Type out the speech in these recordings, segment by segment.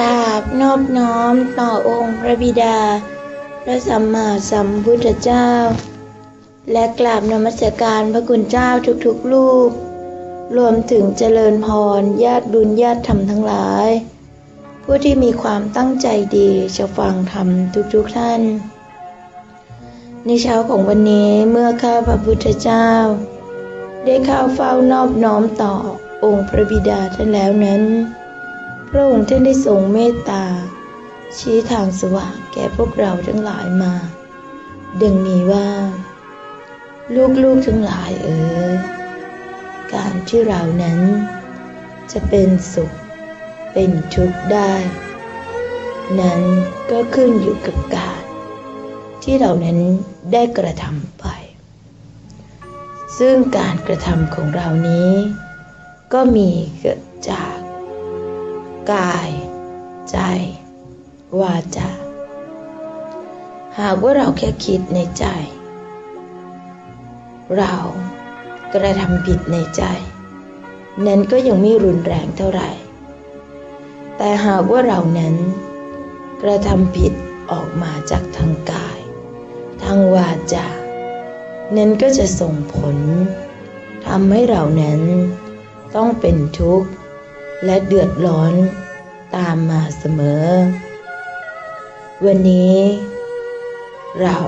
กราบนอบน้อมต่อองค์พระบิดา พระสัมมาสัมพุทธเจ้า และกราบนมัสการพระคุณเจ้าทุกๆลูก รวมถึงเจริญพรญาติบุญญาติธรรมทั้งหลาย ผู้ที่มีความตั้งใจดีจะฟังธรรมทุกๆท่าน ในเช้าของวันนี้เมื่อข้าพระพุทธเจ้า ได้เข้าเฝ้านอบน้อมต่อองค์พระบิดาท่านแล้วนั้น พระองค์ท่านได้ทรงเมตตา ชี้ทางสว่างแก่พวกเราทั้งหลายมา ดังนี้ว่า ลูกๆทั้งหลายเอ๋ยการที่เรานั้น จะเป็นสุขเป็นทุกข์ได้ นั้นก็ขึ้นอยู่กับการที่เรานั้นได้กระทำไป ซึ่งการกระทำของเรานี้ ก็มีเกิดจาก กาย ใจ วาจาหากว่าเราแค่คิดในใจ เรากระทำผิดในใจ นั้นก็ยังไม่รุนแรงเท่าไหร่ แต่หากว่าเรานั้น กระทำผิดออกมาจากทางกาย ทางวาจา นั้นก็จะส่งผลทำให้เรานั้นต้องเป็นทุกข์ และเดือดร้อนตามมาเสมอ วันนี้ เรา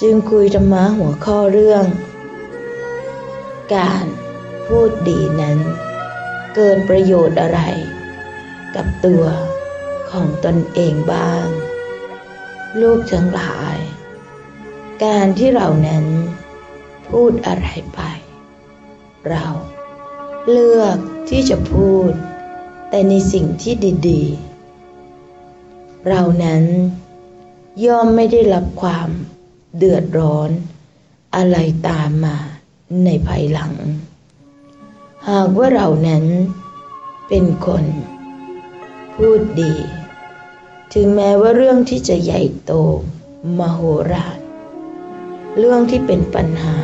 จึงคุยธรรมะหัวข้อเรื่อง การพูดดีนั้น เกิดประโยชน์อะไร กับตัวของตนเองบ้าง ลูกทั้งหลาย การที่เรานั้นพูดอะไรไป เราเลือก ที่จะพูด แต่ในสิ่งที่ดีๆ เรานั้นย่อมไม่ได้รับความเดือดร้อน อะไรตามมาในภายหลัง หากว่าเรานั้นเป็นคน พูดดี ถึงแม้ว่าเรื่องที่จะใหญ่โต มโหฬารเรื่องที่เป็นปัญหา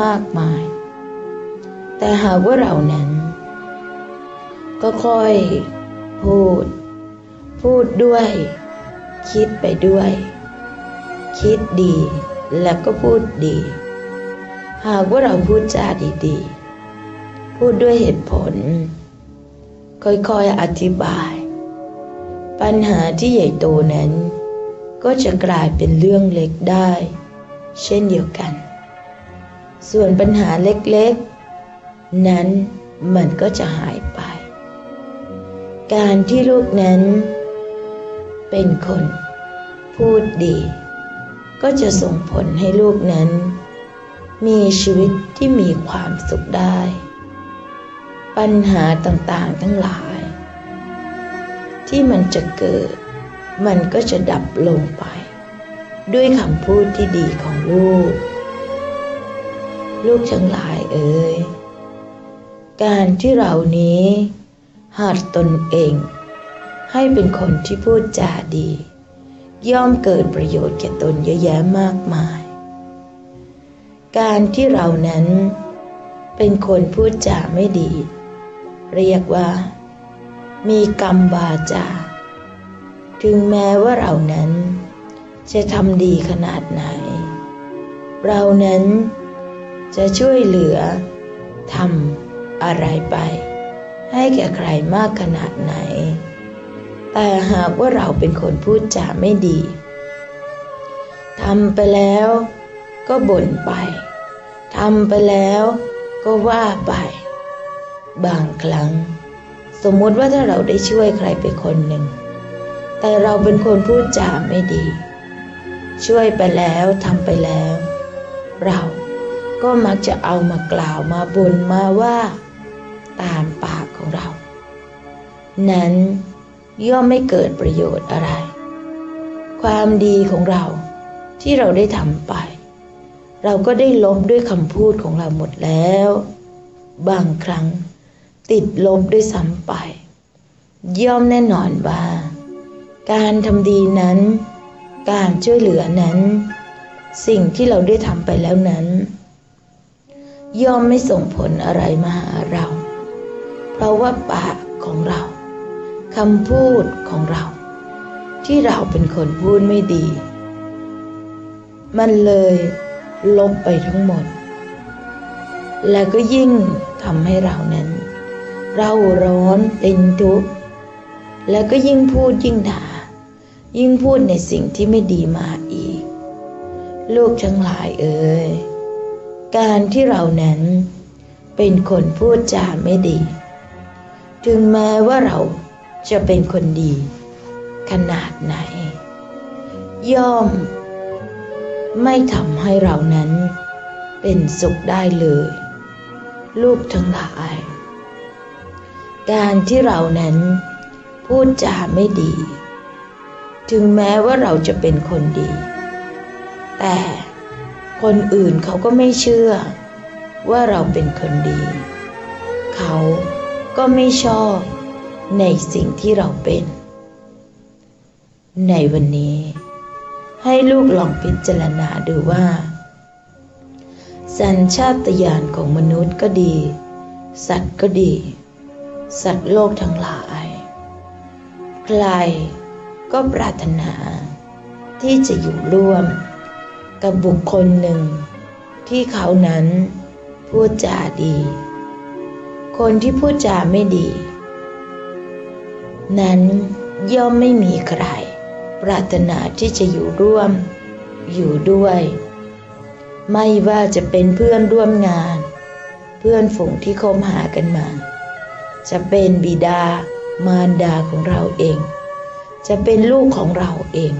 มากมาย แต่หากว่าเรานั้น ก็ค่อย พูด พูดด้วย คิดไปด้วย คิดดีแล้วก็พูดดี หากว่าเราพูดจาดีๆ พูดด้วยเหตุผล ค่อยๆอธิบาย ปัญหาที่ใหญ่โตนั้น ก็จะกลายเป็นเรื่องเล็กได้ เช่นเดียวกัน ส่วนปัญหาเล็กๆ นั้นมันก็จะหาย การที่ลูกนั้น เป็นคน พูดดี ก็จะส่งผลให้ลูกนั้น มีชีวิตที่มีความสุขได้ ปัญหาต่างๆทั้งหลาย ที่มันจะเกิด มันก็จะดับลงไป ด้วยคำพูดที่ดีของลูก ลูกทั้งหลายเอ่ยการที่เรานี้ หัดตนเอง ให้เป็นคนที่พูดจาดี ย่อมเกิดประโยชน์แก่ตนเยอะแยะมากมาย การที่เรานั้น เป็นคนพูดจาไม่ดี เรียกว่า มีกรรมบาจา ถึงแม้ว่าเรานั้น จะทำดีขนาดไหน เรานั้นจะช่วยเหลือทำอะไรไป ให้แก่ใครมากขนาดไหน แต่หากว่าเราเป็นคนพูดจาไม่ดีทำไปแล้วก็บ่นไปทำไปแล้วก็ว่าไป บางครั้ง สมมติว่าถ้าเราได้ช่วยใครไปคนหนึ่ง แต่เราเป็นคนพูดจาไม่ดี ช่วยไปแล้วทำไปแล้ว เราก็มักจะเอามากล่าวมาบ่นมาว่า ตามปากของเรา นั้นย่อมไม่เกิดประโยชน์อะไร ความดีของเราที่เราได้ทำไป เราก็ได้ลบด้วยคำพูดของเราหมดแล้ว บางครั้งติดลบด้วยซ้ำไป ย่อมแน่นอนว่า การทำดีนั้น การช่วยเหลือนั้น สิ่งที่เราได้ทำไปแล้วนั้น ย่อมไม่ส่งผลอะไรมาหาเรา ราะว่าปากของเราคำพูดของเรา ที่เราเป็นคนพูดไม่ดี มันเลยลบไปทั้งหมด แล้วก็ยิ่งทำให้เรานั้น เราร้อนเป็นทุกข์แล้วก็ยิ่งพูดยิ่งด่า ยิ่งพูดในสิ่งที่ไม่ดีมาอีก ลูกทั้งหลายเอ่ยการที่เรานั้นเป็นคนพูดจาไม่ดี ถึงแม้ว่าเราจะเป็นคนดี ขนาดไหน ย่อม ไม่ทำให้เรานั้นเป็นสุขได้เลย ลูกทั้งหลาย การที่เรานั้นพูดจาไม่ดี ถึงแม้ว่าเราจะเป็นคนดี แต่คนอื่นเขาก็ไม่เชื่อว่าเราเป็นคนดี เขา ก็ไม่ชอบในสิ่งที่เราเป็น ในวันนี้ ให้ลูกลองพิจารณาดูว่า สัญชาตญาณของมนุษย์ก็ดี สัตว์ก็ดี สัตว์โลกทั้งหลาย ใครก็ปรารถนา ที่จะอยู่ร่วม กับบุคคลหนึ่ง ที่เขานั้นพูดจาดี คนที่พูดจาไม่ดี นั้นย่อมไม่มีใคร ปรารถนาที่จะอยู่ร่วม อยู่ด้วย ไม่ว่าจะเป็นเพื่อนร่วมงาน เพื่อนฝูงที่คบหากันมา จะเป็นบิดามารดาของเราเอง จะเป็นลูกของเราเอง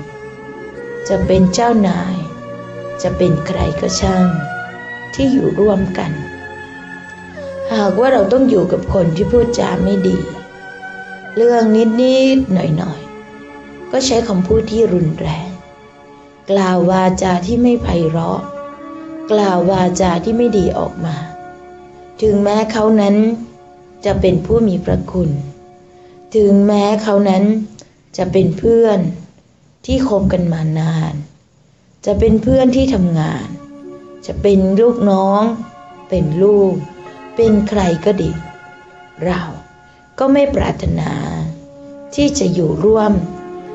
จะเป็นเจ้านาย จะเป็นใครก็ช่าง ที่อยู่ร่วมกัน หากว่าเราต้องอยู่กับคนที่พูดจาไม่ดี เรื่องนิดๆหน่อยๆ ก็ใช้คำพูดที่รุนแรง กล่าววาจาที่ไม่ไพเราะ กล่าววาจาที่ไม่ดีออกมา ถึงแม้เขานั้นจะเป็นผู้มีพระคุณ ถึงแม้เขานั้นจะเป็นเพื่อนที่คบกันมานาน จะเป็นเพื่อนที่ทำงาน จะเป็นลูกน้อง เป็นลูก เป็นใครก็ดี เราก็ไม่ปรารถนาที่จะอยู่ร่วม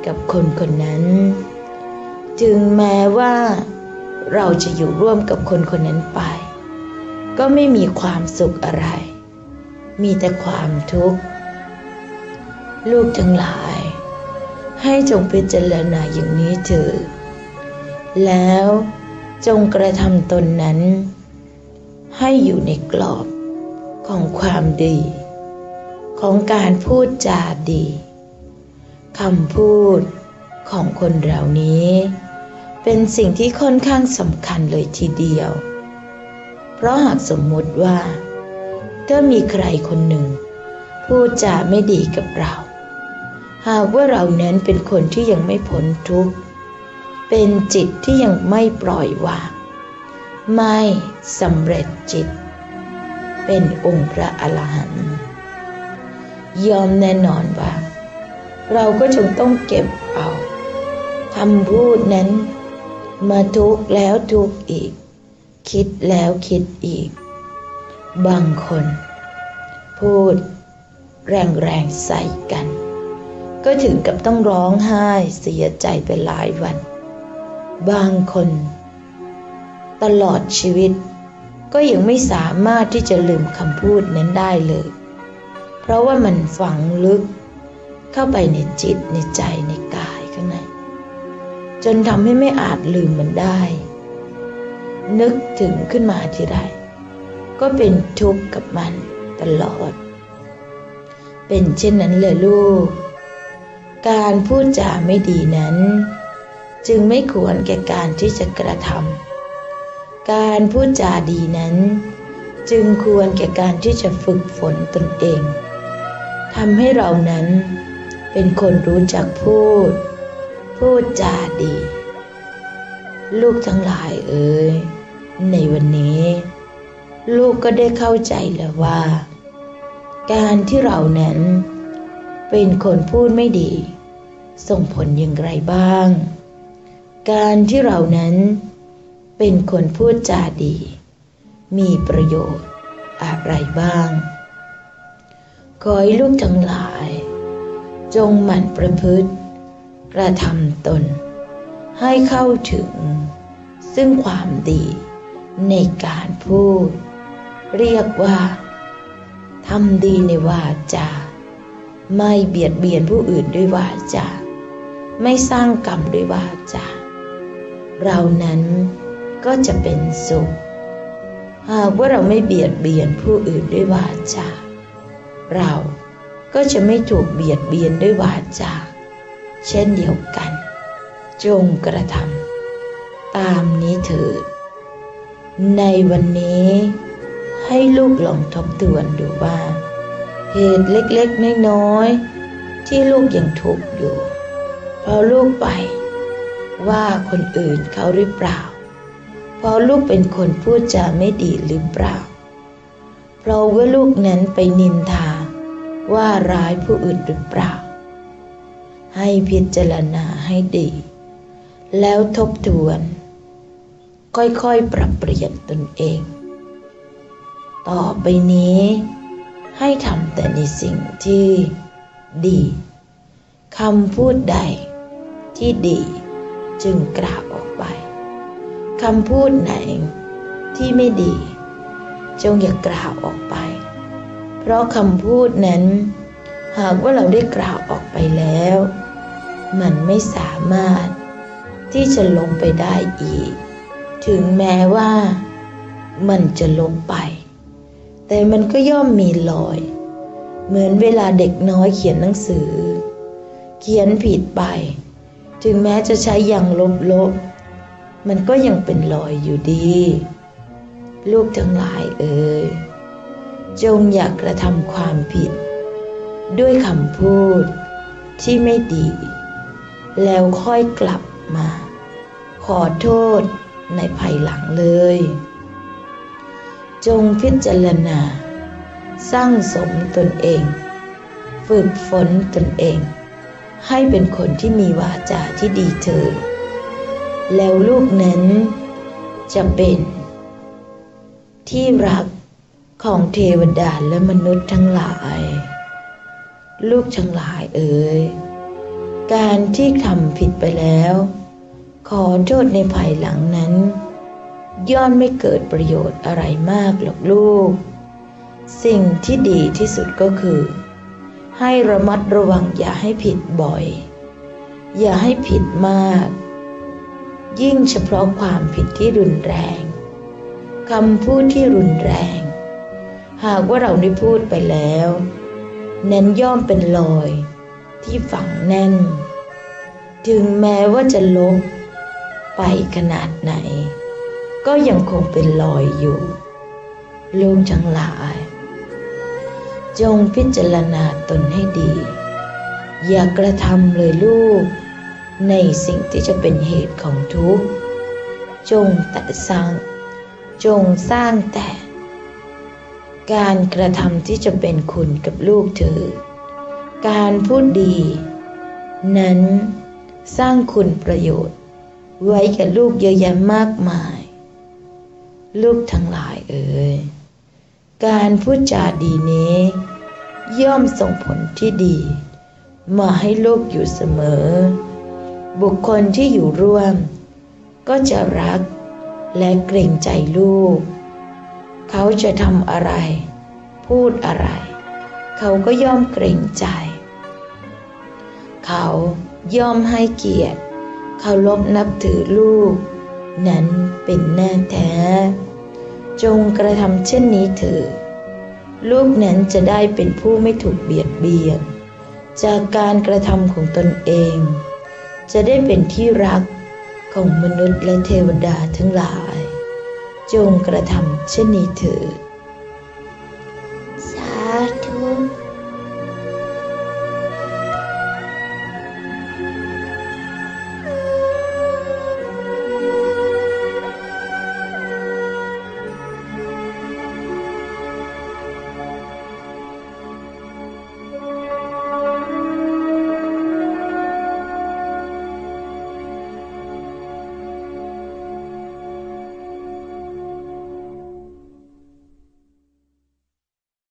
กับคนคนนั้นถึงแม้ว่าเราจะอยู่ร่วมกับคนคนนั้นไป ก็ไม่มีความสุขอะไร มีแต่ความทุกข์ ลูกทั้งหลาย ให้จงพิจารณาอย่างนี้เถิดแล้วจงกระทำตนนั้น ให้อยู่ในกรอบ ของความดี ของการพูดจาดีคำพูดของคนเหล่านี้ เป็นสิ่งที่ค่อนข้างสำคัญเลยทีเดียว เพราะหากสมมติว่าถ้ามีใครคนหนึ่ง พูดจาไม่ดีกับเรา หากว่าเรานั้นเป็นคนที่ยังไม่พ้นทุกข์ เป็นจิตที่ยังไม่ปล่อยวาง ไม่สำเร็จจิต เป็นองค์พระอรหันต์ยอมแน่นอนว่า เราก็จงต้องเก็บเอาคำพูดนั้น มาทุกแล้วทุกอีก คิดแล้วคิดอีก บางคน พูดแรงๆใส่กัน ก็ถึงกับต้องร้องไห้เสียใจไปหลายวัน บางคน ตลอดชีวิต ก็ยังไม่สามารถที่จะลืมคำพูดนั้นได้เลย เพราะว่ามันฝังลึกเข้าไปในจิตในใจในกายข้างในจนทำให้ไม่อาจลืมมันได้ นึกถึงขึ้นมาทีไรก็เป็นทุกข์กับมันตลอด เป็นเช่นนั้นเลยลูก การพูดจาไม่ดีนั้น จึงไม่ควรแก่การที่จะกระทำ การพูดจาดีนั้น จึงควรแก่การที่จะฝึกฝนตนเองทำให้เรานั้นเป็นคนรู้จักพูด พูดจาดี ลูกทั้งหลายเอ่ยในวันนี้ ลูกก็ได้เข้าใจแล้วว่า การที่เรานั้น เป็นคนพูดไม่ดี ส่งผลอย่างไรบ้าง การที่เรานั้น เป็นคนพูดจาดี มีประโยชน์อะไรบ้าง ขอให้ลูกทั้งหลาย จงหมั่นประพฤติ กระทำตน ให้เข้าถึง ซึ่งความดีในการพูด เรียกว่าทำดีในวาจา ไม่เบียดเบียนผู้อื่นด้วยวาจา ไม่สร้างกรรมด้วยวาจา เรานั้น ก็จะเป็นสุขหากว่าเราไม่เบียดเบียนผู้อื่นด้วยวาจาเราก็จะไม่ถูกเบียดเบียนด้วยวาจาเช่นเดียวกัน จงกระทำตามนี้เถิดในวันนี้ให้ลูกลองทบทวนดูว่า เหตุเล็กๆน้อยๆที่ลูกยังทุกข์อยู่เพราะลูกไปว่าคนอื่นเขาหรือเปล่า เพราะลูกเป็นคนพูดจาไม่ดีหรือเปล่า เพราะว่าลูกนั้นไปนินทาว่าร้ายผู้อื่นหรือเปล่า ให้พิจารณาให้ดี แล้วทบทวน ค่อยๆปรับเปลี่ยนตนเอง ต่อไปนี้ให้ทำแต่ในสิ่งที่ดีคำพูดใดที่ดีจึงกล่าว คำพูดไหนที่ไม่ดี จงอย่ากล่าวออกไป เพราะคำพูดนั้น หากว่าเราได้กล่าวออกไปแล้ว มันไม่สามารถที่จะลงไปได้อีก ถึงแม้ว่ามันจะลงไป แต่มันก็ย่อมมีรอย เหมือนเวลาเด็กน้อยเขียนหนังสือ เขียนผิดไป ถึงแม้จะใช้อย่างลบๆ มันก็ยังเป็นรอยอยู่ดี ลูกทั้งหลายเอ่ยจงอย่ากกระทำความผิด ด้วยคำพูดที่ไม่ดี แล้วค่อยกลับมา ขอโทษในภายหลังเลย จงพิจารณา สร้างสมตนเอง ฝึกฝนตนเอง ให้เป็นคนที่มีวาจาที่ดีเถิด แล้วลูกนั้นจะเป็นที่รักของเทวดาและมนุษย์ทั้งหลาย ลูกทั้งหลายเอ๋ยการที่ทำผิดไปแล้ว ขอโทษในภายหลังนั้น ย่อมไม่เกิดประโยชน์อะไรมากหรอกลูก สิ่งที่ดีที่สุดก็คือ ให้ระมัดระวังอย่าให้ผิดบ่อย อย่าให้ผิดมาก ยิ่งเฉพาะความผิดที่รุนแรงคำพูดที่รุนแรง หากว่าเราได้พูดไปแล้วนั้นย่อมเป็นรอยที่ฝังแน่น ถึงแม้ว่าจะลบไปขนาดไหน ก็ยังคงเป็นรอยอยู่ลูกทั้งหลาย จงพิจารณาตนให้ดี อย่ากระทำเลยลูก ในสิ่งที่จะเป็นเหตุของทุกข์ จงแต่สร้าง จงสร้างแต่ การกระทำที่จะเป็นคุณกับลูกเธอ การพูดดี นั้นสร้างคุณประโยชน์ ไว้กับลูกเยอะแยะมากมาย ลูกทั้งหลายเอ่ยการพูดจาดีนี้ ย่อมส่งผลที่ดี มาให้ลูกอยู่เสมอ บุคคลที่อยู่ร่วม ก็จะรักและเกรงใจลูก เขาจะทำอะไร พูดอะไร เขาก็ย่อมเกรงใจ เขาย่อมให้เกียรติเคารพนับถือลูก นั้นเป็นแน่แท้ จงกระทำเช่นนี้เถิดลูกนั้นจะได้เป็นผู้ไม่ถูกเบียดเบียน จากการกระทำของตนเอง จะได้เป็นที่รักของมนุษย์และเทวดาทั้งหลาย จงกระทำเช่นนี้เถิด